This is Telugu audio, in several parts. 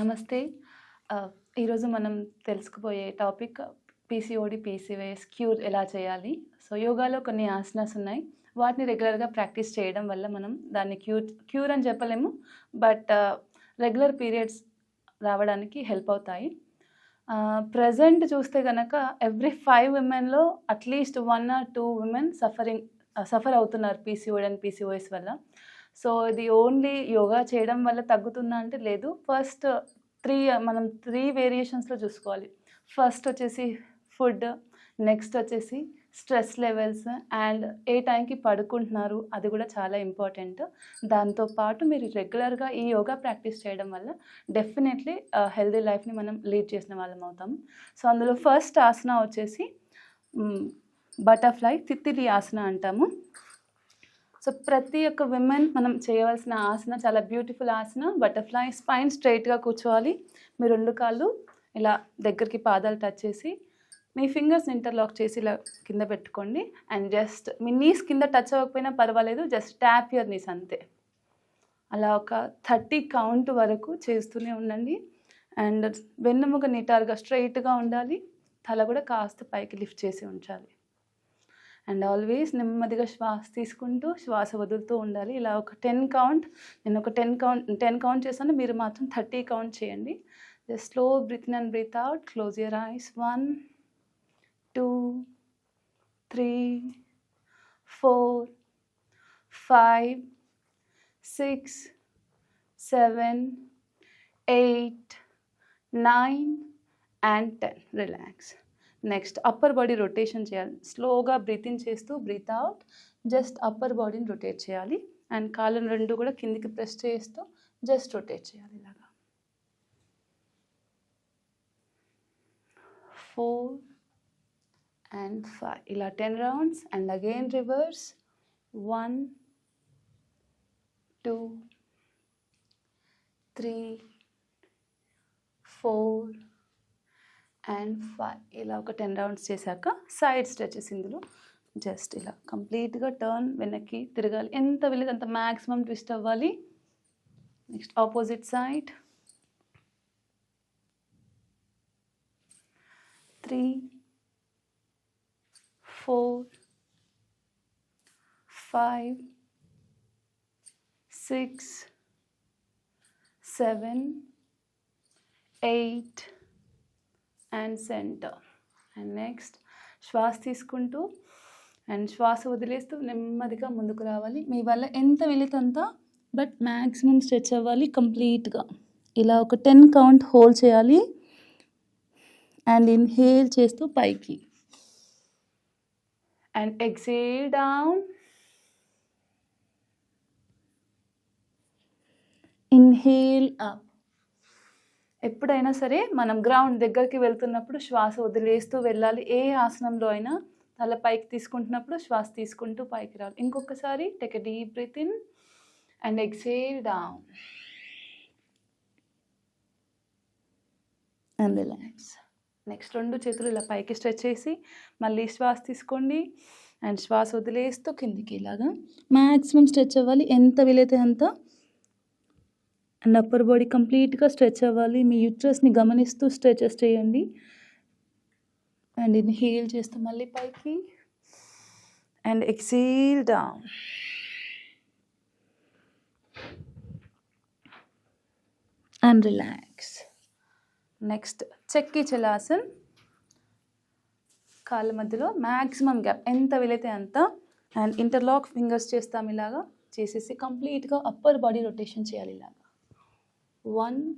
నమస్తే. ఈరోజు మనం తెలుసుకుపోయే టాపిక్ పీసీఓడి పీసీఓఎస్ క్యూర్ ఎలా చేయాలి? సో యోగాలో కొన్ని ఆసనాస్ ఉన్నాయి. వాటిని రెగ్యులర్గా ప్రాక్టీస్ చేయడం వల్ల మనం దాన్ని క్యూర్ క్యూర్ అని చెప్పలేము. బట్ రెగ్యులర్ పీరియడ్స్ రావడానికి హెల్ప్ అవుతాయి. ప్రజెంట్ చూస్తే కనుక every five విమెన్లో at least one or two women suffering suffer అవుతున్నారు పీసీఓడి అండ్ పీసీఓఎస్ వల్ల. సో ఇది ఓన్లీ యోగా చేయడం వల్ల తగ్గుతుందా అంటే లేదు. ఫస్ట్ త్రీ మనం త్రీ వేరియేషన్స్లో చూసుకోవాలి. ఫస్ట్ వచ్చేసి ఫుడ్ నెక్స్ట్ వచ్చేసి స్ట్రెస్ లెవెల్స్ అండ్ ఏ టైంకి పడుకుంటున్నారు అది కూడా చాలా ఇంపార్టెంట్. దాంతోపాటు మీరు రెగ్యులర్గా ఈ యోగా ప్రాక్టీస్ చేయడం వల్ల డెఫినెట్లీ హెల్దీ లైఫ్ని మనం లీడ్ చేసిన వాళ్ళం అవుతాం. సో అందులో ఫస్ట్ ఆసన వచ్చేసి బటర్ఫ్లై తిత్తిలి ఆసన అంటాము. సో ప్రతి ఒక్క విమెన్ మనం చేయవలసిన ఆసన చాలా బ్యూటిఫుల్ ఆసన బటర్ఫ్లై స్పైన్ స్ట్రైట్గా కూర్చోవాలి. మీ రెండు కాళ్ళు ఇలా దగ్గరికి పాదాలు టచ్ చేసి మీ ఫింగర్స్ ఇంటర్లాక్ చేసి ఇలా కింద పెట్టుకోండి. అండ్ జస్ట్ మీ నీస్ కింద టచ్ అవ్వకపోయినా పర్వాలేదు జస్ట్ ట్యాప్ యువర్ నీస్ అంతే. అలా ఒక థర్టీ కౌంట్ వరకు చేస్తూనే ఉండండి. అండ్ వెన్నుముక నిటారుగా స్ట్రైట్గా ఉండాలి. తల కూడా కాస్త పైకి లిఫ్ట్ చేసి ఉంచాలి. అండ్ ఆల్వేస్ నెమ్మదిగా శ్వాస తీసుకుంటూ శ్వాస వదులుతూ ఉండాలి. ఇలా ఒక టెన్ కౌంట్ నేను ఒక టెన్ కౌంట్ టెన్ కౌంట్ చేస్తాను మీరు మాత్రం థర్టీ కౌంట్ చేయండి. Just slow breathe in and breathe out. Close your eyes. One two three four five six seven eight nine and ten. Relax. Next upper body rotation చేయాలి. స్లోగా బ్రీత్ ఇన్ చేస్తూ బ్రీత్ అవుట్ జస్ట్ అప్పర్ బాడీని రొటేట్ చేయాలి. అండ్ కాళ్ళను రెండు కూడా కిందికి ప్రెస్ చేస్తూ జస్ట్ రొటేట్ చేయాలి ఇలాగా. ఫోర్ అండ్ ఫైవ్ ఇలా ten rounds and again reverse one two three four and five ఇలా ఒక టెన్ రౌండ్స్ చేశాక సైడ్ స్ట్రెచెస్ ఇందులో. జస్ట్ ఇలా కంప్లీట్గా టర్న్ వెనక్కి తిరగాలి. ఎంత వెళ్ళేది అంత మ్యాక్సిమం ట్విస్ట్ అవ్వాలి. Next opposite side. Three four five six seven eight and centre. And next శ్వాస తీసుకుంటూ అండ్ శ్వాస వదిలేస్తూ నెమ్మదిగా ముందుకు రావాలి. మీ వల్ల ఎంత వీలైతే అంత బట్ మ్యాక్సిమం స్ట్రెచ్ అవ్వాలి కంప్లీట్గా. ఇలా ఒక టెన్ కౌంట్ హోల్డ్ చేయాలి. అండ్ ఇన్హేల్ చేస్తూ పైకి. And exhale down. Inhale up. ఎప్పుడైనా సరే మనం గ్రౌండ్ దగ్గరికి వెళ్తున్నప్పుడు శ్వాస వదిలేస్తూ వెళ్ళాలి. ఏ ఆసనంలో అయినా తల పైకి తీసుకుంటున్నప్పుడు శ్వాస తీసుకుంటూ పైకి రావాలి. ఇంకొకసారి take a deep breath in and exhale down and relax next రెండు చేతులు ఇలా పైకి స్ట్రెచ్ చేసి మళ్ళీ శ్వాస తీసుకోండి. అండ్ శ్వాస వదిలేస్తూ కిందికి ఇలాగా మ్యాక్సిమం స్ట్రెచ్ అవ్వాలి. ఎంత వీలైతే అంత అండ్ అప్పర్ బాడీ కంప్లీట్గా స్ట్రెచ్ అవ్వాలి. మీ యూట్రస్ని గమనిస్తూ స్ట్రెచెస్ చేయండి. అండ్ ఇన్ హీల్ చేస్తూ మళ్ళీ పైకి. And exhale down. And relax. Next చెక్కి చలాసన్. కాళ్ళ మధ్యలో మ్యాక్సిమం గ్యాప్. ఎంత వీలైతే అంత. అండ్ ఇంటర్లాక్ ఫింగర్స్ చేస్తాం ఇలాగా. చేసేసి కంప్లీట్గా అప్పర్ బాడీ రొటేషన్ చేయాలి ఇలాగా. One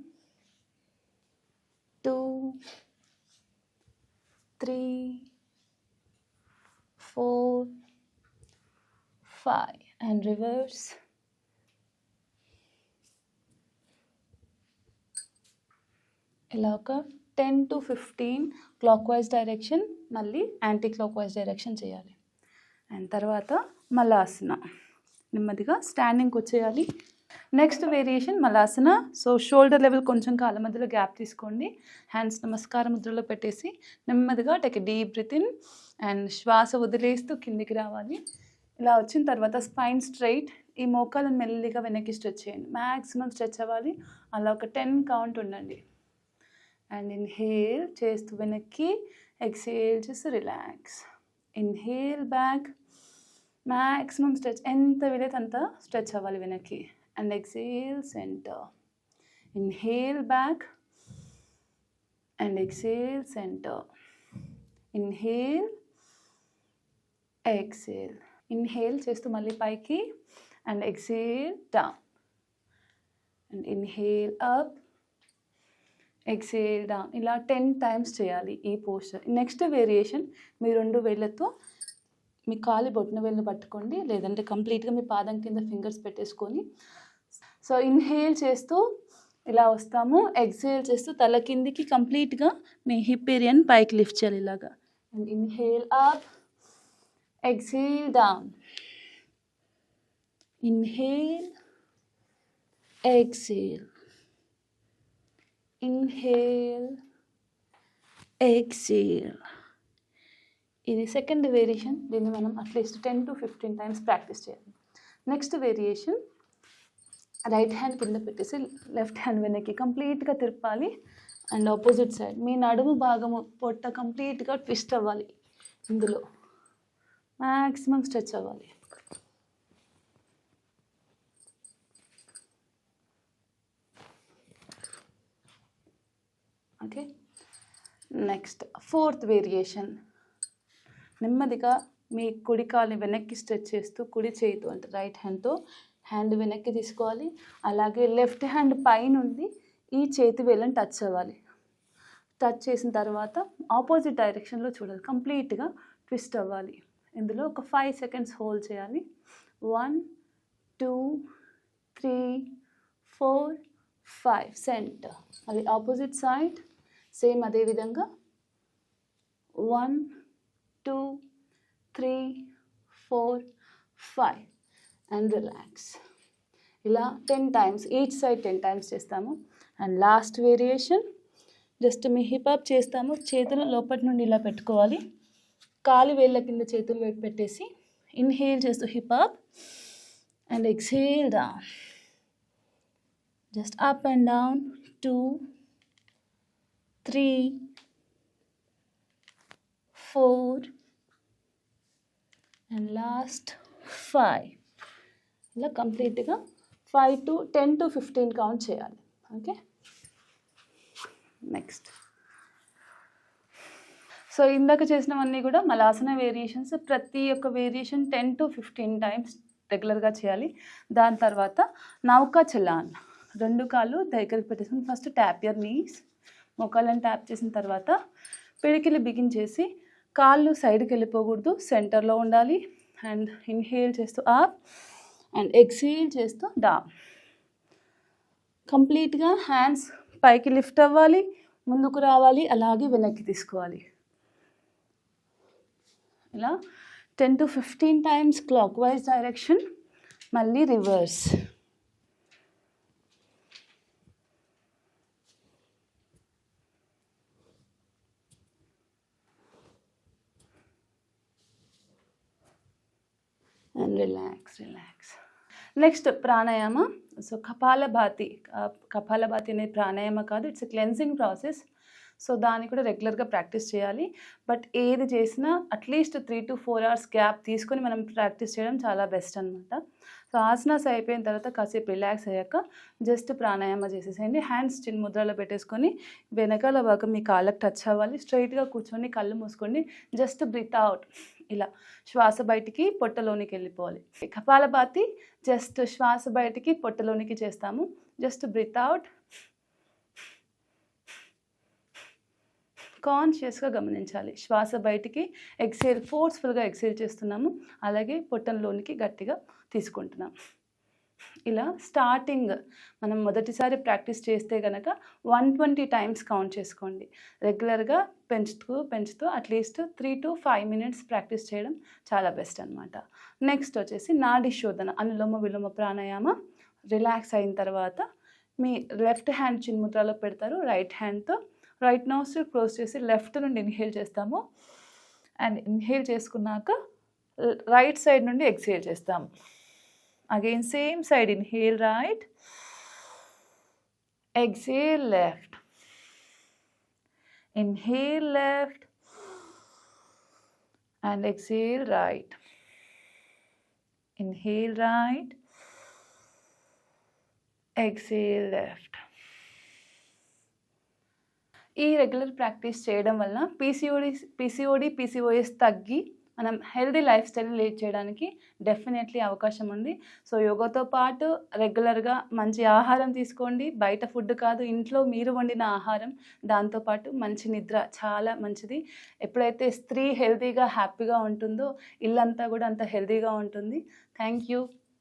two three four five. And reverse ఇలా ఒక ten to fifteen clockwise direction మళ్ళీ యాంటీ క్లాక్ వైజ్ డైరెక్షన్ చేయాలి. అండ్ తర్వాత మలాసన. నెమ్మదిగా స్టాండింగ్కి వచ్చేయాలి. Next variation Malasana so shoulder level కొంచెం కాళ్ళ మధ్యలో గ్యాప్ తీసుకోండి. హ్యాండ్స్ నమస్కార ముద్రలో పెట్టేసి నెమ్మదిగా take deep breath in and శ్వాస వదిలేస్తూ కిందికి రావాలి. ఇలా వచ్చిన తర్వాత స్పైన్ స్ట్రైట్ ఈ మోకాలను మెల్లిగా వెనక్కి స్ట్రెచ్ చేయండి. మ్యాక్సిమం స్ట్రెచ్ అవ్వాలి. అలా ఒక టెన్ కౌంట్ ఉండండి. అండ్ ఇన్హేల్ చేస్తూ వెనక్కి ఎక్సేల్ చేస్తూ relax inhale back maximum stretch ఎంత వీలైతే అంత స్ట్రెచ్ అవ్వాలి వెనక్కి. And exhale centre. Inhale back and exhale centre. Inhale exhale. Inhale చేస్తూ మళ్ళీ పైకి and exhale down and inhale up exhale down. ఇలా టెన్ టైమ్స్ చేయాలి ఈ పోస్టర్. నెక్స్ట్ వేరియేషన్ మీ రెండు వేళ్ళతో మీ కాలి బొట్టిన వేళ్ళు పట్టుకోండి లేదంటే కంప్లీట్గా మీ పాదం కింద ఫింగర్స్ పెట్టేసుకొని సో ఇన్హేల్ చేస్తూ ఇలా వస్తాము. ఎక్సేల్ చేస్తూ తల కిందికి కంప్లీట్గా మీ హిప్ ఏరియాని పైకి లిఫ్ట్ చేయాలి ఇలాగా. And inhale up exhale down inhale exhale inhale exhale ఇది సెకండ్ వేరియేషన్ దీన్ని మనం at least ten to fifteen times practice చేయాలి. నెక్స్ట్ వేరియేషన్ రైట్ హ్యాండ్ కింద పెట్టేసి లెఫ్ట్ హ్యాండ్ వెనక్కి కంప్లీట్గా తిప్పాలి అండ్ ఆపోజిట్ సైడ్. మీ నడుము భాగము పొట్ట కంప్లీట్గా ట్విస్ట్ అవ్వాలి. ఇందులో మ్యాక్సిమం స్ట్రెచ్ అవ్వాలి. ఓకే. Next fourth variation. నెమ్మదిగా మీ కుడి కాలుని వెనక్కి స్ట్రెచ్ చేస్తూ కుడి చేయితో అంటే రైట్ హ్యాండ్తో హ్యాండ్ వెనక్కి తీసుకోవాలి. అలాగే లెఫ్ట్ హ్యాండ్ పైనుండి ఈ చేతి వేలను టచ్ అవ్వాలి టచ్ చేసిన తర్వాత ఆపోజిట్ డైరెక్షన్లో చూడాలి. కంప్లీట్గా ట్విస్ట్ అవ్వాలి. ఇందులో ఒక ఫైవ్ సెకండ్స్ హోల్డ్ చేయాలి. One two three four five centre అది ఆపోజిట్ సైడ్ సేమ్ అదే విధంగా. One two three four five and relax ఇలా ten times each side ten times చేస్తాము. అండ్ లాస్ట్ వేరియేషన్ జస్ట్ మీ హిప్ అప్ చేస్తాము. చేతులు లోపటి నుండి ఇలా పెట్టుకోవాలి. కాలి వేళ్ళ కింద చేతులు పెట్టి పెట్టేసి ఇన్హేల్ చేస్తూ hip up and exhale down just up and down two three four and last five ఇలా కంప్లీట్గా five to ten to fifteen count చేయాలి. ఓకే? నెక్స్ట్. సో ఇందాక చేసినవన్నీ కూడా మలాసన వేరియేషన్స్ ప్రతి ఒక్క variation ten to fifteen times రెగ్యులర్గా చేయాలి. దాని తర్వాత నౌకా చలాన్. రెండు కాళ్ళు దగ్గరికి పెట్టేసుకుని ఫస్ట్ ట్యాప్ యర్ నీస్. మొక్కలను ట్యాప్ చేసిన తర్వాత పిడికిలి బిగించేసి కాళ్ళు సైడ్కి వెళ్ళిపోకూడదు సెంటర్లో ఉండాలి. అండ్ ఇన్హేల్ చేస్తూ అప్ అండ్ ఎక్సీల్ చేస్తూ డా. కంప్లీట్గా హ్యాండ్స్ పైకి లిఫ్ట్ అవ్వాలి ముందుకు రావాలి అలాగే వెనక్కి తీసుకోవాలి. ఇలా ten to fifteen times clockwise direction మళ్ళీ reverse. And relax relax. Next Pranayama. So Kapalbhati Kapalbhati అనేది ప్రాణాయామ కాదు ఇట్స్ క్లెన్సింగ్ ప్రాసెస్. సో దాన్ని కూడా రెగ్యులర్గా ప్రాక్టీస్ చేయాలి. బట్ ఏది చేసినా at least three to four hours gap తీసుకొని మనం ప్రాక్టీస్ చేయడం చాలా బెస్ట్ అనమాట సో ఆసనాస్ అయిపోయిన తర్వాత కాసేపు రిలాక్స్ అయ్యాక జస్ట్ ప్రాణాయామ చేసేసేయండి. హ్యాండ్స్ చిన్న ముద్రలో పెట్టేసుకొని వెనకాల భాగం మీ కాళ్ళకి టచ్ అవ్వాలి. స్ట్రైట్గా కూర్చొని కళ్ళు మూసుకొని జస్ట్ బ్రీత్ అవుట్. ఇలా శ్వాస బయటికి పొట్టలోనికి వెళ్ళిపోవాలి. కపాలభాతి జస్ట్ శ్వాస బయటికి పొట్టలోనికి చేస్తాము. Just breathe out. కాన్షియస్గా గమనించాలి. శ్వాస బయటికి ఎక్సేల్ ఫోర్స్ఫుల్గా ఎక్సేల్ చేస్తున్నాము. అలాగే పొట్టంలోనికి గట్టిగా తీసుకుంటున్నాము ఇలా స్టార్టింగ్ మనం మొదటిసారి ప్రాక్టీస్ చేస్తే కనుక వన్ ట్వంటీ టైమ్స్ కౌంట్ చేసుకోండి. రెగ్యులర్గా పెంచుతూ పెంచుతూ at least three to five minutes practice చేయడం చాలా బెస్ట్ అనమాట నెక్స్ట్ వచ్చేసి నాడి శోధన అనులోమ విలోమ ప్రాణాయామ. రిలాక్స్ అయిన తర్వాత మీ లెఫ్ట్ హ్యాండ్ చిన్ముద్రలో పెడతారు. రైట్ హ్యాండ్తో రైట్ నోస్ క్లోజ్ చేసి లెఫ్ట్ నుండి ఇన్హేల్ చేస్తాము. అండ్ ఇన్హేల్ చేసుకున్నాక రైట్ సైడ్ నుండి ఎక్సేల్ చేస్తాము Again, same side. Inhale right. Exhale left. Inhale left. And exhale right. Inhale right. Exhale left. ఈ రెగ్యులర్ ప్రాక్టీస్ చేయడం వలన పీసీఓడి పీసీఓడి పీసీఓఎస్ తగ్గి మనం హెల్దీ లైఫ్ స్టైల్ లీడ్ చేయడానికి డెఫినెట్లీ అవకాశం ఉంది. సో యోగాతో పాటు రెగ్యులర్గా మంచి ఆహారం తీసుకోండి. బయట ఫుడ్ కాదు ఇంట్లో మీరు వండిన ఆహారం. దాంతోపాటు మంచి నిద్ర చాలా మంచిది. ఎప్పుడైతే స్త్రీ హెల్తీగా హ్యాపీగా ఉంటుందో ఇల్లంతా కూడా అంత హెల్తీగా ఉంటుంది. Thank you